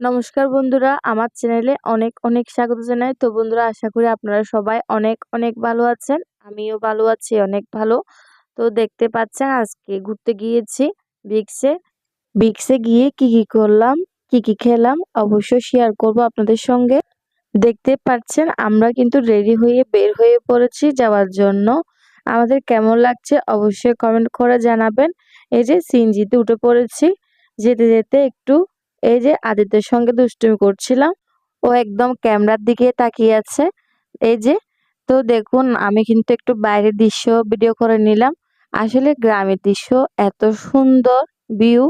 নমস্কার বন্ধুরা, আমার চ্যানেলে অনেক অনেক স্বাগত জানাই। তো বন্ধুরা, আশা করি আপনারা সবাই অনেক অনেক ভালো আছেন। আমিও ভালো আছি, অনেক ভালো। তো দেখতে পাচ্ছেন, আজকে ঘুরতে গিয়েছি বিক্সে বিক্সে গিয়ে কি কি করলাম, কি কি খেলাম, অবশ্যই শেয়ার করব আপনাদের সঙ্গে। দেখতে পাচ্ছেন, আমরা কিন্তু রেডি হয়ে বের হয়ে পড়েছি যাওয়ার জন্য। আমাদের কেমন লাগছে অবশ্যই কমেন্ট করে জানাবেন। এই যে সিনজিতে উঠে পড়েছি, যেতে যেতে একটু এই যে আদিত্যের সঙ্গে দুষ্টুমি করছিলাম, ও একদম ক্যামেরার দিকে তাকিয়ে আছে। এই যে, তো দেখুন, আমি কিন্তু একটু বাইরের দৃশ্য ভিডিও করে নিলাম। আসলে গ্রামের দৃশ্য এত সুন্দর ভিউ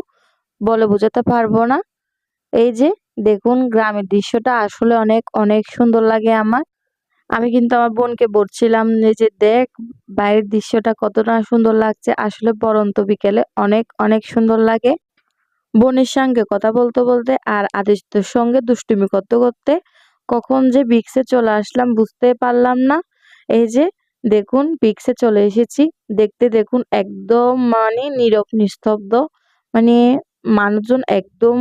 বলে বোঝাতে পারব না। এই যে, দেখুন, গ্রামের দৃশ্যটা আসলে অনেক অনেক সুন্দর লাগে আমার। আমি কিন্তু আমার বোনকে বলছিলাম যে দেখ, বাইরের দৃশ্যটা কতটা সুন্দর লাগছে। আসলে পরন্ত বিকেলে অনেক অনেক সুন্দর লাগে। বোনের সঙ্গে কথা বলতে বলতে আর আদিত্যর সঙ্গে দুষ্টুমি করতে করতে কখন যে বিক্সে চলে আসলাম বুঝতে পারলাম না। এই যে দেখুন বিক্সে চলে এসেছি। দেখতে দেখুন একদম মানে নীরব, নিস্তব্ধ। মানে মানুষজন একদম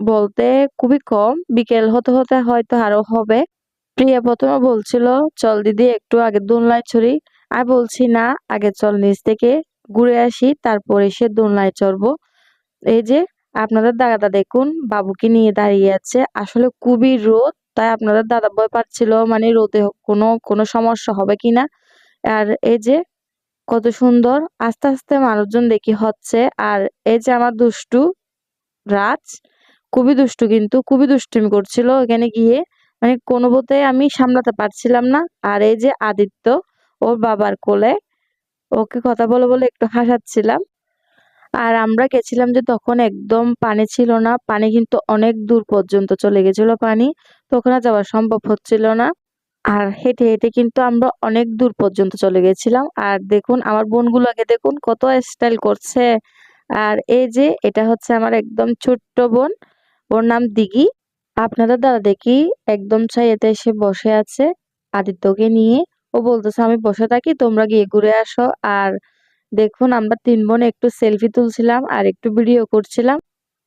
বলতে খুবই কম। বিকেল হতে হতে হয়তো আরও হবে। প্রিয়া প্রথমে বলছিল, চল দিদি, একটু আগে দোলনায় ছড়ি আর বলছি, না, আগে চল নিচ থেকে ঘুরে আসি, তারপর এসে দোলনায় চড়বো। এই যে আপনাদের দাদা দেখুন, বাবুকে নিয়ে দাঁড়িয়ে আছে। আসলে খুবই রোদ, তাই আপনাদের দাদা ভয় পাচ্ছিল মানে রোদে কোনো কোনো সমস্যা হবে কিনা আর এই যে কত সুন্দর, আস্তে আস্তে মানুষজন দেখি হচ্ছে। আর এই যে আমার দুষ্টু রাজ, খুবই দুষ্টু কিন্তু, খুবই দুষ্টুমি করছিল এখানে গিয়ে। মানে কোনো বোধে আমি সামলাতে পারছিলাম না। আর এই যে আদিত্য, ওর বাবার কোলে, ওকে কথা বলে বলে একটু হাসাচ্ছিলাম। আর আমরা গেছিলাম যে তখন একদম পানি ছিল না, পানি কিন্তু অনেক দূর পর্যন্ত চলে গেছিল পানি তো ওখানে যাওয়া সম্ভব হচ্ছিল না। আর হেঁটে হেঁটে কিন্তু আমরা অনেক দূর পর্যন্ত চলে গেছিলাম। আর দেখুন, আমার বোনগুলোকে দেখুন কত স্টাইল করছে। আর এই যে, এটা হচ্ছে আমার একদম ছোট্ট বোন, ওর নাম দিঘি। আপনাদের দাদা দেখি একদম ছাইয়েতে এসে বসে আছে আদিত্যকে নিয়ে। ও বলতেছে, আমি বসে থাকি, তোমরা গিয়ে ঘুরে আসো। আর দেখুন, আমরা তিন বোন একটু সেলফি তুলছিলাম আর একটু ভিডিও করছিলাম।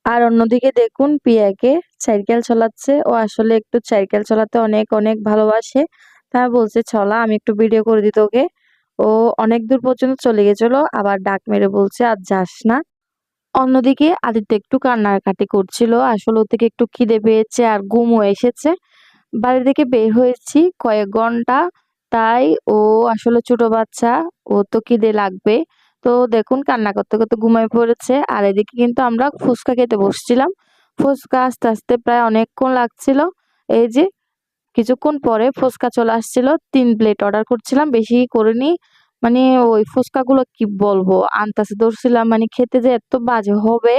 আর অন্যদিকে দেখুন, পিয়াকে সাইকেল চলাচ্ছে। ও আসলে একটু সাইকেল চলাতে অনেক অনেক ভালোবাসে। তা বলছে, চলা, আমি একটু ভিডিও করে দিত ওকে ও অনেক দূর পর্যন্ত চলে গেছিল, আবার ডাক মেরে বলছে, আর যাস না। অন্যদিকে আদিত্য একটু কান্নাকাটি করছিল। আসলে ও থেকে একটু খিদে পেয়েছে আর ঘুমও এসেছে। বাড়ি থেকে বের হয়েছি কয়েক ঘণ্টা তাই ও আসলে ছোট বাচ্চা, ও তো খিদে লাগবে। তো দেখুন কান্না করতে করতে ঘুমায় পড়েছে। আর এদিকে কিন্তু আমরা ফুচকা খেতে বসছিলাম। ফুচকা আস্তে আস্তে প্রায় অনেকক্ষণ লাগছিল। এই যে কিছুক্ষণ পরে ফুচকা চলে আসছিল। তিন প্লেট অর্ডার করছিলাম, বেশি করিনি। মানে ওই ফুচকাগুলো কি বলব? আনতাসে ধরছিলাম। মানে খেতে যে এত বাজে হবে।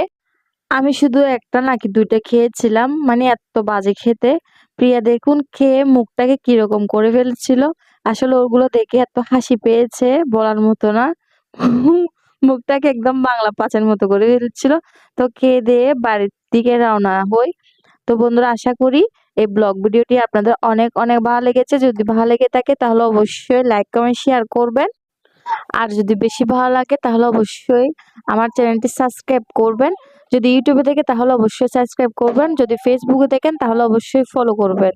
আমি শুধু একটা নাকি দুইটা খেয়েছিলাম মানে এত বাজে খেতে। প্রিয়া দেখুন খেয়ে মুখটাকে কীরকম করে ফেলছিল। আসলে ওগুলো দেখে এত হাসি পেয়েছে বলার মতো না। মুখটাকে একদম বাংলা পাঁচের মতো করে ফেলছিল। তো খেয়ে দিয়ে বাড়ির দিকে রওনা হই। তো বন্ধুরা আশা করি এই ব্লগ ভিডিওটি আপনাদের অনেক অনেক ভালো লেগেছে। যদি ভালো লেগে থাকে তাহলে অবশ্যই লাইক, কমেন্ট, শেয়ার করবেন। আর যদি বেশি ভালো লাগে তাহলে অবশ্যই আমার চ্যানেলটি সাবস্ক্রাইব করবেন। যদি ইউটিউবে দেখে তাহলে অবশ্যই সাবস্ক্রাইব করবেন। যদি ফেসবুকে দেখেন তাহলে অবশ্যই ফলো করবেন।